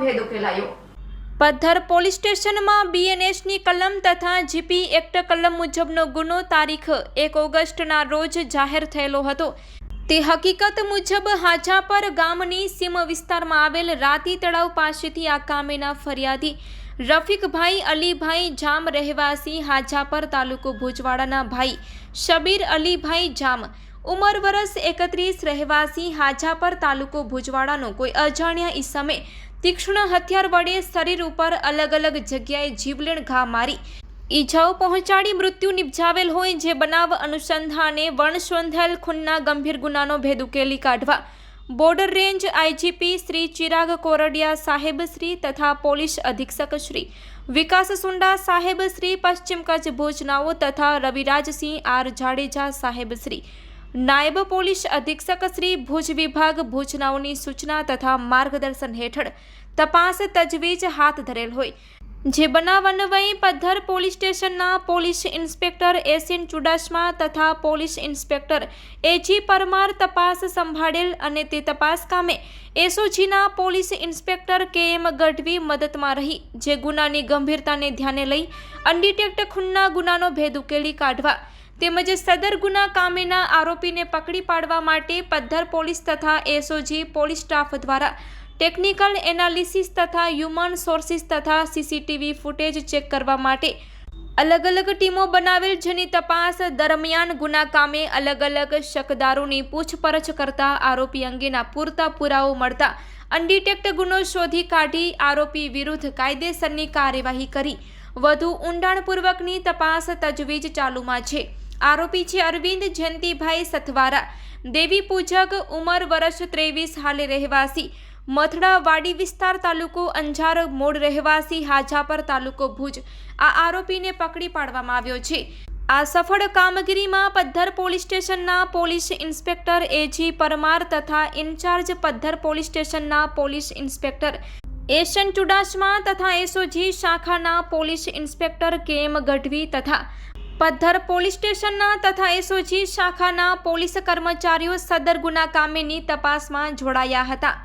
ભેદ ઉકેલાયો. પથ્થર પોલીસ સ્ટેશનમાં બીએનએસની કલમ તથા જીપી એક્ટ કલમ મુજબનો ગુનો તારીખ એક ઓગસ્ટના રોજ જાહેર થયેલો હતો. તે હકીકત મુજબ હાજાપર ગામની સીમ વિસ્તારમાં આવેલ રાતી તળાવ પાસેથી આ કામેના ફરિયાદી રફીકભાઈ અલીભાઈ જામ રહેવાસી હાજાપર તાલુકો ભુજવાડાના ભાઈ શબીર અલીભાઈ જામ ઉંમર વરસ એકત્રીસ રહેવાસી હાજાપર તાલુકો ભુજવાડાનો કોઈ અજાણ્યા ઈસમે તીક્ષ્ણ હથિયાર વડે શરીર ઉપર અલગ અલગ જગ્યાએ જીવલેણ ઘા મારી ઈજાઓ પહોંચાડી મૃત્યુ નિપજાવેલ હોય જે બનાવ અનુસંધાને વણસંધેલ ખૂનના ગંભીર ગુનાનો ભેદ ઉકેલી કાઢવા border range IGP Shri Chirag Kordiya સાહેબ શ્રી તથા પોલીસ અધિક્ષક શ્રી વિકાસ સુંડા સાહેબ શ્રી, પશ્ચિમ કચ્છ ભુજનાઓ તથા રવિરાજસિંહ આર જાડેજા સાહેબ શ્રી નાયબ પોલીસ અધિક્ષક શ્રી ભુજ વિભાગ ભુજનાઓની સૂચના તથા માર્ગદર્શન હેઠળ તપાસ તજવીજ હાથ ધરેલ હોય. જે બનાવ અન્વયે પદ્ધર પોલીસ સ્ટેશનના પોલીસ ઇન્સ્પેક્ટર એસિન ચુડાસમા તથા પોલીસ ઇન્સ્પેક્ટર એજી પરમાર તપાસ સંભાળેલ અને તે તપાસ કામે એસઓજીના પોલીસ ઇન્સ્પેક્ટર કે એમ ગઢવી મદદમાં રહી, જે ગુનાની ગંભીરતાને ધ્યાને લઈ અનડિટેક્ટ ખૂનના ગુનાનો ભેદ ઉકેલી કાઢવા તેમજ સદર ગુના કામેના આરોપીને પકડી પાડવા માટે પદ્ધર પોલીસ તથા એસઓજી પોલીસ સ્ટાફ દ્વારા ટેકનિકલ એનાલિસિસ તથા હ્યુમન સોર્સિસ તથા સીસીટીવી ફૂટેજ ચેક કરવા માટે અલગ અલગ ટીમો બનાવેલ જેની તપાસ દરમિયાન ગુના કામે અલગ અલગ શકદારોની પૂછપરછ કરતા આરોપી અંગેના પૂરતા પુરાવો મળતા અનડિટેક્ટ ગુનો શોધી કાઢી આરોપી વિરુદ્ધ કાયદેસરની કાર્યવાહી કરી. વધુ ઊંડાણપૂર્વકની તપાસ તજવીજ ચાલુમાં છે. આરોપી છે અરવિંદ જયંતિભાઈ સથવારા. દેવી પૂજક ઉંમર વર્ષ ત્રેવીસ, હાલે રહેવાસી. મથડા વાડી વિસ્તાર તાલુકો અંજાર મૂળ રહેવાસી, હાજાપર તાલુકો ભુજ. આ આરોપીને પકડી પાડવામાં આવ્યો છે. આ સફળ કામગીરીમાં પદ્ધર પોલીસ સ્ટેશનના પોલીસ ઇન્સ્પેક્ટર એજી પરમાર તથા ઇન્ચાર્જ પદ્ધર પોલીસ સ્ટેશનના પોલીસ ઇન્સ્પેક્ટર એશન ચુડાસમા તથા એસઓજી શાખાના પોલીસ ઇન્સ્પેક્ટર કે ગઢવી તથા પદ્ધર પોલીસ સ્ટેશનના તથા એસઓજી શાખાના પોલીસ કર્મચારીઓ સદર ગુના કામેની તપાસમાં જોડાયા હતા.